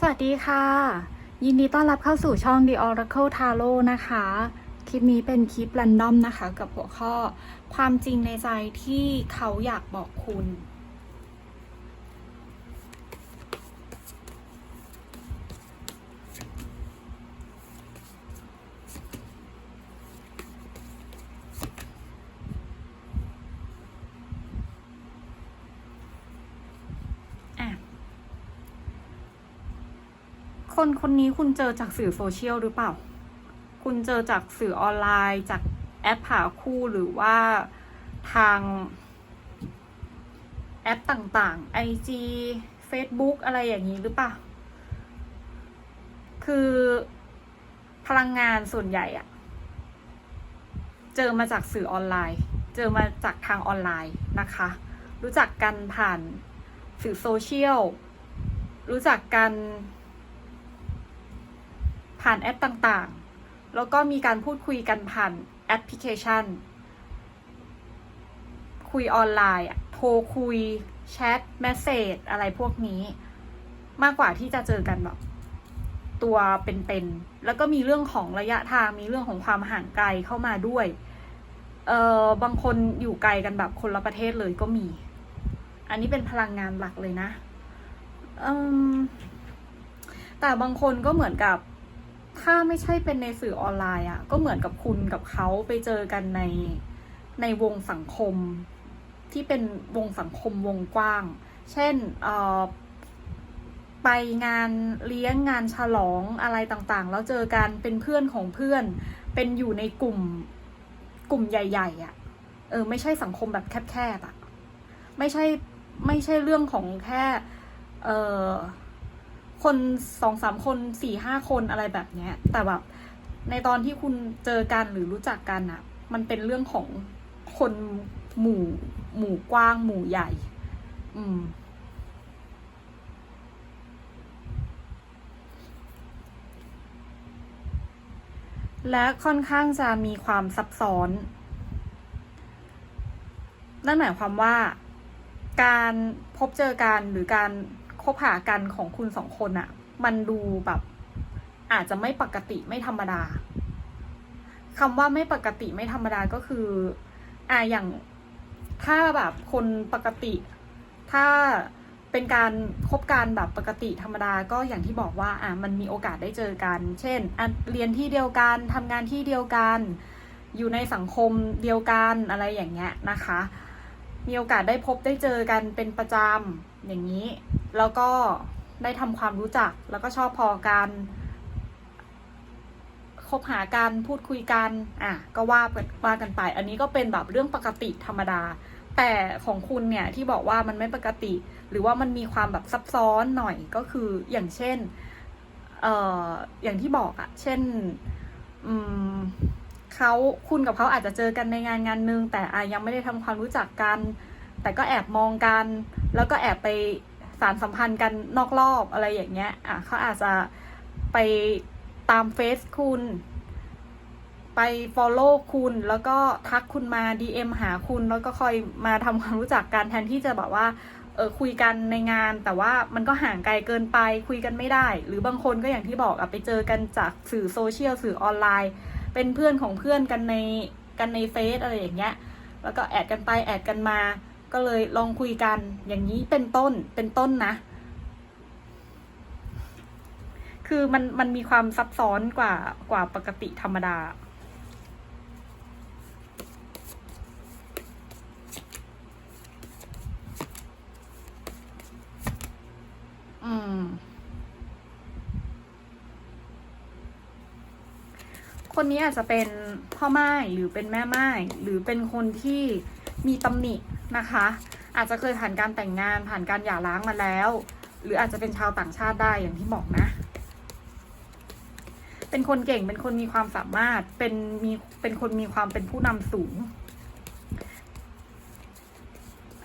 สวัสดีค่ะ ยินดีต้อนรับเข้าสู่ช่อง The Oracle Tarot นะคะ คลิปนี้เป็นคลิป r รนดอมนะคะ กับหัวข้อ ความจริงในใจที่เขาอยากบอกคุณ คนคนนี้คุณเจอจากสื่อโซเชียลหรือเปล่า คุณเจอจากสื่อออนไลน์ จากแอปหาคู่หรือว่าทางแอปต่างๆ IG Facebook อะไรอย่างนี้หรือเปล่า คือพลังงานส่วนใหญ่อะเจอมาจากสื่อออนไลน์ เจอมาจากทางออนไลน์นะคะ รู้จักกันผ่านสื่อโซเชียล รู้จักกัน ผ่านแอปต่างๆ แล้วก็มีการพูดคุยกันผ่านแอปพลิเคชัน คุยออนไลน์โทรคุยแชทเมสเซจอะไรพวกนี้ มากกว่าที่จะเจอกันแบบตัวเป็นๆ แล้วก็มีเรื่องของระยะทาง มีเรื่องของความห่างไกลเข้ามาด้วย เอ่อ บางคนอยู่ไกลกันแบบคนละประเทศเลยก็มี อันนี้เป็นพลังงานหลักเลยนะอืมแต่บางคนก็เหมือนกับ ถ้าไม่ใช่เป็นในสื่อออนไลน์อะ่ะก็เหมือนกับคุณกับเขาไปเจอกันในในวงสังคม ที่เป็นวงสังคมวงกว้าง เช่นไปงานเลี้ยงงานฉลองอะไรต่างๆ แล้วเจอกันเป็นเพื่อนของเพื่อน เป็นอยู่ในกลุ่มกลุ่มใหญ่ๆอะ่ะเออไม่ใช่สังคมแบบแคบๆอะ่ะไม่ใช่ไม่ใช่เรื่องของแค่ เออ คนสองสามคนสี่ห้าคนอะไรแบบเนี้ย แต่แบบในตอนที่คุณเจอกันหรือรู้จักกันอะ่ะมันเป็นเรื่องของคนหมู่หมู่กว้างหมู่ใหญ่ อืม และค่อนข้างจะมีความซับซ้อน นั่นหมายความว่า การพบเจอกันหรือการ บหากันของคุณสองคนอะมันดูแบบ อาจจะไม่ปกติไม่ธรรมดาคำว่าไม่ปกติไม่ธรรมดาก็คืออ่าอย่างถ้าแบบคนปกติ ถ้าเป็นการคบกันแบบปกติธรรมดาก็อย่างที่บอกว่าอ่ามันมีโอกาสได้เจอกัน เช่นเรียนที่เดียวกันทำงานที่เดียวกัน อยู่ในสังคมเดียวกันอะไรอย่างเงี้ยนะคะ มีโอกาสได้พบได้เจอกันเป็นประจำอย่างนี้ แล้วก็ได้ทำความรู้จักแล้วก็ชอบพอกันคบหากันพูดคุยกันอะก็ว่าว่ากันไป อันนี้ก็เป็นแบบเรื่องปกติธรรมดา แต่ของคุณเนี่ยที่บอกว่ามันไม่ปกติ หรือว่ามันมีความแบบซับซ้อนหน่อยก็คืออย่างเช่นเอ่ออย่างที่บอกอะเช่นอืม เขาคุณกับเขาอาจจะเจอกันในงานงานหนึ่งแต่อายังไม่ได้ทำความรู้จักกัน แต่ก็แอบมองกัน แล้วก็แอบไปสารสัมพันธ์กันนอกรอบอะไรอย่างเงี้ยอะเขาอาจจะไปตามเฟซคุณ ไป follow คุณ แล้วก็ทักคุณมา DM หาคุณ แล้วก็คอยมาทำความรู้จักกันแทนที่จะแบบว่าเออคุยกันในงานแต่ว่ามันก็ห่างไกลเกินไปคุยกันไม่ได้ หรือบางคนก็อย่างที่บอกอะไปเจอกันจากสื่อโซเชียลสื่อออนไลน์ เป็นเพื่อนของเพื่อนกันในกันในเฟซอะไรอย่างเงี้ย แล้วก็แอดกันไปแอดกันมา ก็เลยลองคุยกันอย่างนี้เป็นต้นเป็นต้นนะ คือมันมันมีความซับซ้อนกว่ากว่าปกติธรรมดา อืม คนนี้อาจจะเป็นพ่อไม้หรือเป็นแม่ไม้หรือเป็นคนที่มีตำหนินะคะ อาจจะเคยผ่านการแต่งงานผ่านการหย่าร้างมาแล้ว หรืออาจจะเป็นชาวต่างชาติได้อย่างที่บอกนะ เป็นคนเก่งเป็นคนมีความสามารถเป็นมีเป็นคนมีความเป็นผู้นำสูง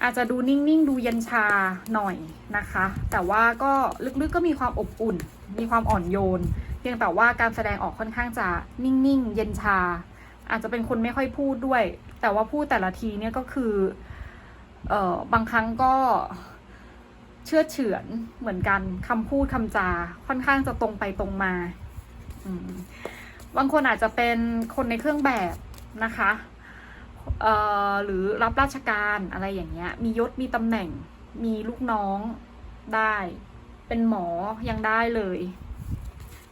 อาจจะดูนิ่งๆดูเย็นชาหน่อยนะคะ แต่ว่าก็ลึกๆก็มีความอบอุ่น มีความอ่อนโยน พียงแต่ว่าการแสดงออกค่อนข้างจะนิ่งๆ เย็นชา อาจจะเป็นคนไม่ค่อยพูดด้วย แต่ว่าพูดแต่ละทีเนี่ยก็คือเอ่อบางครั้งก็เชื่อเฉือนเหมือนกันคำพูดคำจาค่อนข้างจะตรงไปตรงมาบางคนอาจจะเป็นคนในเครื่องแบบนะคะเอ่อหรือรับราชการอะไรอย่างเงี้ย มียศมีตำแหน่ง มีลูกน้องได้ เป็นหมอยังได้เลย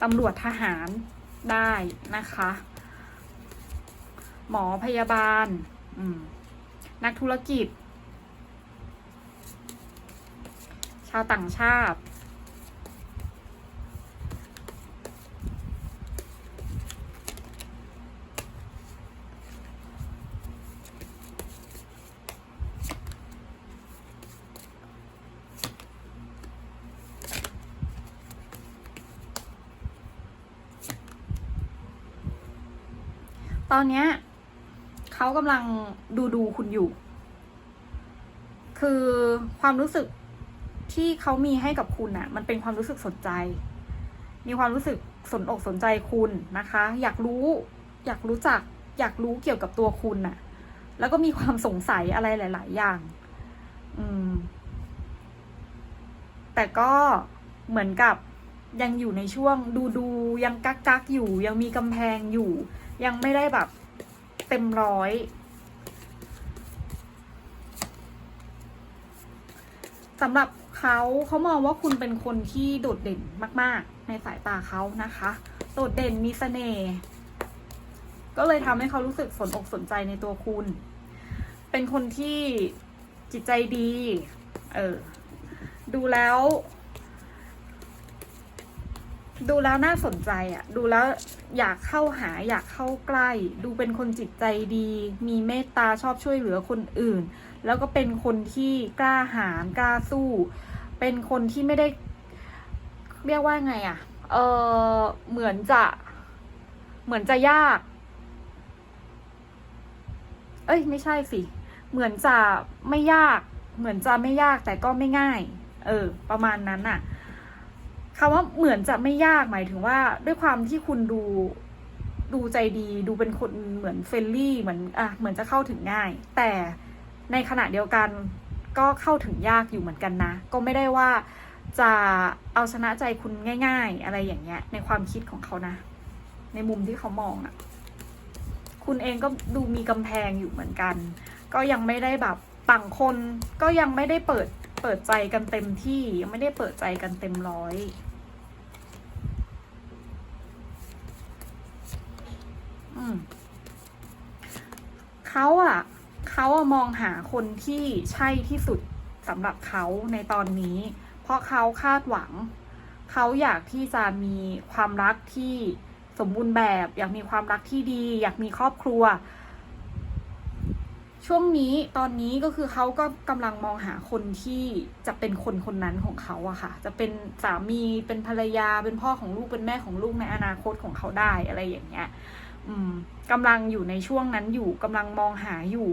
ตำรวจทหารได้นะคะ หมอพยาบาล นักธุรกิจ ชาวต่างชาติ ตอนเนี้ยเขากำลังดูดูคุณอยู่ คือความรู้สึกที่เขามีให้กับคุณอะมันเป็นความรู้สึกสนใจ มีความรู้สึกสนอกสนใจคุณนะคะ อยากรู้ อยากรู้จัก อยากรู้เกี่ยวกับตัวคุณน่ะแล้วก็มีความสงสัยอะไรหลาย ๆ อย่าง อืม แต่ก็เหมือนกับยังอยู่ในช่วงดูดูยังกักกักอยู่ ยังมีกำแพงอยู่ ยังไม่ได้แบบเต็มร้อย สำหรับเขาเขามองว่าคุณเป็นคนที่โดดเด่นมาก ๆ ในสายตาเขานะคะ โดดเด่นมีเสน่ห์ก็เลยทำให้เขารู้สึกสนอกสนใจในตัวคุณ เป็นคนที่จิตใจดี เออ ดูแล้ว ดูแล้วน่าสนใจอะ่ะ ดูแล้วอยากเข้าหาอยากเข้าใกล้ ดูเป็นคนจิตใจดี มีเมตตาชอบช่วยเหลือคนอื่น แล้วก็เป็นคนที่กล้าหาญกล้าสู้ เป็นคนที่ไม่ได้ เรียกว่าไงอะ่ะ เออเหมือนจะเหมือนจะยาก เอ้ย ไม่ใช่สิ เหมือนจะไม่ยาก เหมือนจะไม่ยากแต่ก็ไม่ง่าย เออ ประมาณนั้นน่ะ คำว่าเหมือนจะไม่ยากหมายถึงว่า ด้วยความที่คุณดูดูใจดี ดูเป็นคนเหมือนเฟรนลี่เหมือนอะเหมือนจะเข้าถึงง่าย แต่ในขณะเดียวกันก็เข้าถึงยากอยู่เหมือนกันนะ ก็ไม่ได้ว่าจะเอาชนะใจคุณง่าย ๆ อะไรอย่างเงี้ย ในความคิดของเขานะ ในมุมที่เขามองอะคุณเองก็ดูมีกำแพงอยู่เหมือนกัน ก็ยังไม่ได้แบบต่างคนก็ยังไม่ได้เปิด เปิดใจกันเต็มที่ยังไม่ได้เปิดใจกันเต็มร้อยอืมเขาอะเขาอะมองหาคนที่ใช่ที่สุดสำหรับเขาในตอนนี้ เพราะเขาคาดหวัง เขาอยากที่จะมีความรักที่สมบูรณ์แบบ อยากมีความรักที่ดี อยากมีครอบครัว ช่วงนี้ตอนนี้ก็คือเขาก็กำลังมองหาคนที่จะเป็นคนคนนั้นของเขาอะค่ะ จะเป็นสามีเป็นภรรยาเป็นพ่อของลูกเป็นแม่ของลูกในอนาคตของเขาได้อะไรอย่างเงี้ยอืมกำลังอยู่ในช่วงนั้นอยู่กำลังมองหาอยู่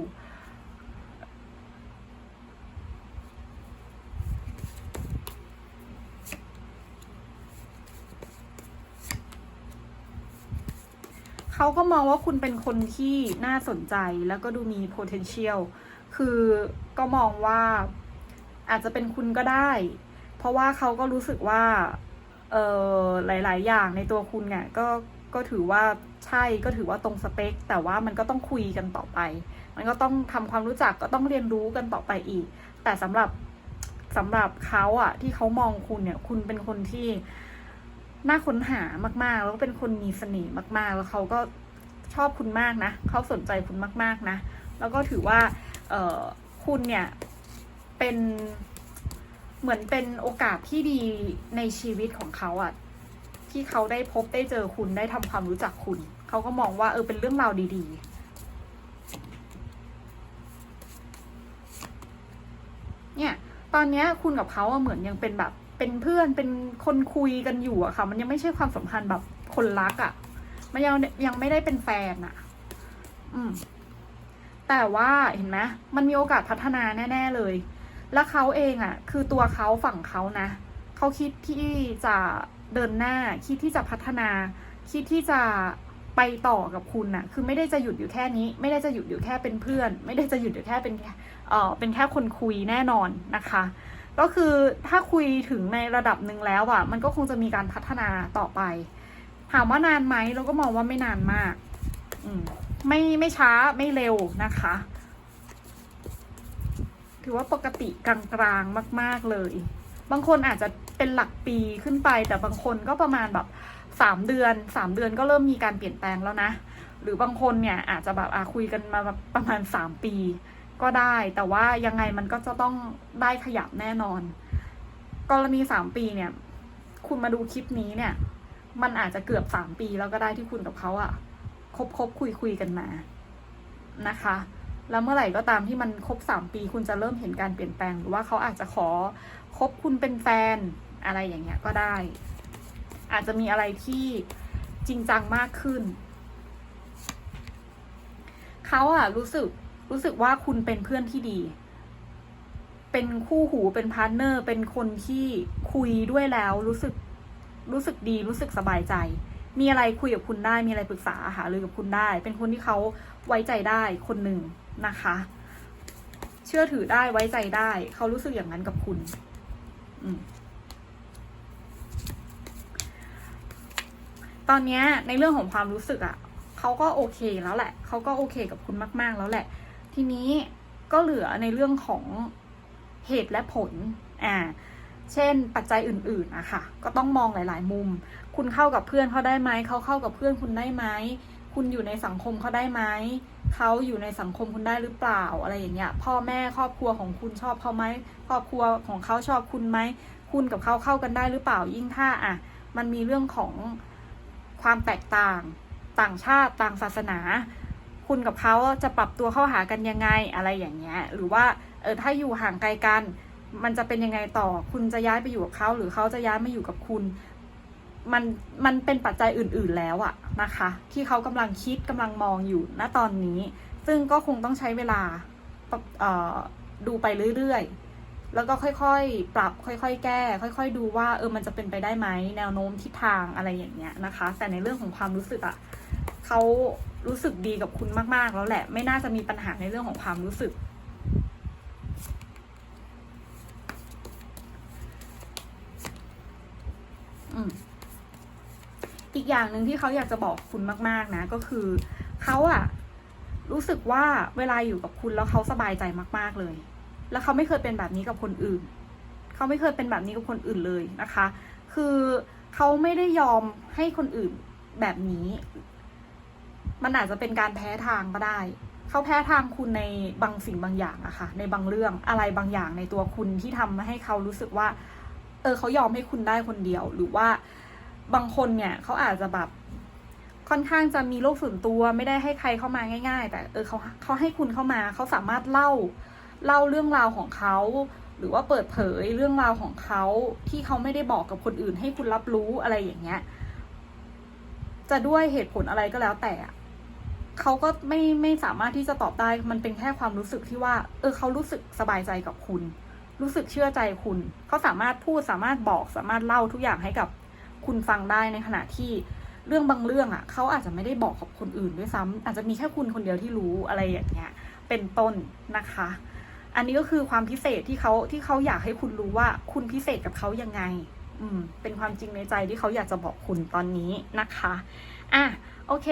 เขาก็มองว่าคุณเป็นคนที่น่าสนใจแล้วก็ดูมี potential คือก็มองว่าอาจจะเป็นคุณก็ได้ เพราะว่าเขาก็รู้สึกว่า เออหลาย ๆ อย่างในตัวคุณเนี่ยก็ก็ถือว่าใช่ก็ถือว่าตรงสเปค แต่ว่ามันก็ต้องคุยกันต่อไป มันก็ต้องทำความรู้จักก็ต้องเรียนรู้กันต่อไปอีก แต่สำหรับสำหรับเขาอะที่เขามองคุณเนี่ย คุณเป็นคนที่ น่าค้นหามากๆ แล้วก็เป็นคนมีเสน่ห์มากๆ แล้วเขาก็ชอบคุณมากนะเขาสนใจคุณมากๆนะ แล้วก็ถือว่าเออคุณเนี่ยเป็นเหมือนเป็นโอกาสที่ดีในชีวิตของเขาอะที่เขาได้พบได้เจอคุณได้ทำความรู้จักคุณ เขาก็มองว่าเออเป็นเรื่องราวดี ๆเนี่ย ตอนเนี้ยคุณกับเขาเหมือนยังเป็นแบบ เป็นเพื่อนเป็นคนคุยกันอยู่อะค่ะ มันยังไม่ใช่ความสัมพันธ์แบบคนรักอะมันยังยังไม่ได้เป็นแฟนอะอืม แต่ว่าเห็นไหมมันมีโอกาสพัฒนาแน่ ๆเลย แล้วเขาเองอะคือตัวเขาฝั่งเขานะเขาคิดที่จะเดินหน้า คิดที่จะพัฒนา คิดที่จะไปต่อกับคุณน่ะ คือไม่ได้จะหยุดอยู่แค่นี้ ไม่ได้จะหยุดอยู่แค่เป็นเพื่อน ไม่ได้จะหยุดอยู่แค่เป็นเออเป็นแค่คนคุยแน่นอนนะคะ ก็คือถ้าคุยถึงในระดับหนึ่งแล้วอะมันก็คงจะมีการพัฒนาต่อไป ถามว่านานไหมเราก็มองว่าไม่นานมากมไม่ไม่ช้าไม่เร็วนะคะ ถือว่าปกติกลางๆมาก ๆเลย บางคนอาจจะเป็นหลักปีขึ้นไป แต่บางคนก็ประมาณแบบสามเดือนสามเดือนก็เริ่มมีการเปลี่ยนแปลงแล้วนะ หรือบางคนเนี่ยอาจจะแบบอะคุยกันมาประมาณสามปี ก็ได้ แต่ว่ายังไงมันก็จะต้องได้ขยับแน่นอน กรณีสามปีเนี่ย คุณมาดูคลิปนี้เนี่ย มันอาจจะเกือบสามปีแล้วก็ได้ที่คุณกับเขาอะคบคบคุยคุยกันมานะคะ แล้วเมื่อไหร่ก็ตามที่มันครบสามปี คุณจะเริ่มเห็นการเปลี่ยนแปลงหรือว่าเขาอาจจะขอคบคุณเป็นแฟนอะไรอย่างเงี้ยก็ได้ อาจจะมีอะไรที่จริงจังมากขึ้น เขาอะรู้สึก รู้สึกว่าคุณเป็นเพื่อนที่ดี เป็นคู่หูเป็นพาร์ทเนอร์ เป็นคนที่คุยด้วยแล้วรู้สึกรู้สึกดีรู้สึกสบายใจ มีอะไรคุยกับคุณได้ มีอะไรปรึกษาหารือกับคุณได้ เป็นคนที่เขาไว้ใจได้คนหนึ่งนะคะ เชื่อถือได้ไว้ใจได้ เขารู้สึกอย่างนั้นกับคุณ อืมตอนนี้ในเรื่องของความรู้สึกอะ่ะเขาก็โอเคแล้วแหละ เขาก็โอเคกับคุณมาก ๆ แล้วแหละ ทีนี้ก็เหลือในเรื่องของเหตุและผล อ่า เช่นปัจจัยอื่นๆอะคะก็ต้องมองหลาย ๆ มุม คุณเข้ากับเพื่อนเขาได้ไหม เขาเข้ากับเพื่อนคุณได้ไหม คุณอยู่ในสังคมเขาได้ไหม เขาอยู่ในสังคมคุณได้หรือเปล่า อะไรอย่างเงี้ย พ่อแม่ครอบครัวของคุณชอบเขาไหม ครอบครัวของเขาชอบคุณไหม คุณกับเขาเข้ากันได้หรือเปล่า ยิ่งถ้าอะ มันมีเรื่องของความแตกต่าง ต่างชาติ ต่างศาสนา คุณกับเขาจะปรับตัวเข้าหากันยังไงอะไรอย่างเงี้ย หรือว่าเออถ้าอยู่ห่างไกลกัน มันจะเป็นยังไงต่อ คุณจะย้ายไปอยู่กับเขาหรือเขาจะย้ายมาอยู่กับคุณ มันมันเป็นปัจจัยอื่น ๆแล้วอะนะคะ ที่เขากำลังคิดกำลังมองอยู่ณตอนนี้ ซึ่งก็คงต้องใช้เวลาดูไปเรื่อยๆ แล้วก็ค่อยๆ ปรับค่อยๆ แก้ ค่อยๆ ดูว่าเออมันจะเป็นไปได้ไหมแนวโน้มทิศทางอะไรอย่างเงี้ยนะคะ แต่ในเรื่องของความรู้สึกอะเขา รู้สึกดีกับคุณมาก ๆ แล้วแหละ ไม่น่าจะมีปัญหาในเรื่องของความรู้สึก อีกอย่างหนึ่งที่เขาอยากจะบอกคุณมาก ๆ นะ ก็คือเขาอะรู้สึกว่าเวลาอยู่กับคุณแล้วเขาสบายใจมาก ๆ เลย แล้วเขาไม่เคยเป็นแบบนี้กับคนอื่น เขาไม่เคยเป็นแบบนี้กับคนอื่นเลยนะคะ คือเขาไม่ได้ยอมให้คนอื่นแบบนี้ มันอาจจะเป็นการแพ้ทางก็ได้ เขาแพ้ทางคุณในบางสิ่งบางอย่างอะค่ะ ในบางเรื่องอะไรบางอย่างในตัวคุณที่ทำให้เขารู้สึกว่า เออเขายอมให้คุณได้คนเดียว หรือว่าบางคนเนี่ยเขาอาจจะแบบค่อนข้างจะมีโลกส่วนตัวไม่ได้ให้ใครเข้ามาง่าย ๆ แต่เออเขาเขาให้คุณเข้ามาเขาสามารถเล่าเล่าเรื่องราวของเขาหรือว่าเปิดเผยเรื่องราวของเขาที่เขาไม่ได้บอกกับคนอื่นให้คุณรับรู้อะไรอย่างเงี้ย จะด้วยเหตุผลอะไรก็แล้วแต่เขาก็ไม่ไม่สามารถที่จะตอบได้ มันเป็นแค่ความรู้สึกที่ว่า เออเขารู้สึกสบายใจกับคุณ รู้สึกเชื่อใจคุณ เขาสามารถพูดสามารถบอกสามารถเล่าทุกอย่างให้กับคุณฟังได้ในขณะที่เรื่องบางเรื่องอะเขาอาจจะไม่ได้บอกกับคนอื่นด้วยซ้ำอาจจะมีแค่คุณคนเดียวที่รู้อะไรอย่างเงี้ย เป็นต้นนะคะ อันนี้ก็คือความพิเศษที่เขาที่เขาอยากให้คุณรู้ว่าคุณพิเศษกับเขายังไง อืม เป็นความจริงในใจที่เขาอยากจะบอกคุณตอนนี้นะคะ อะ โอเค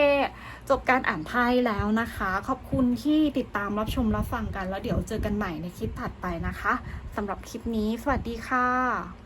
จบการอ่านไพ่แล้วนะคะ ขอบคุณที่ติดตามรับชมรับฟังกัน แล้วเดี๋ยวเจอกันใหม่ในคลิปถัดไปนะคะสำหรับคลิปนี้ สวัสดีค่ะ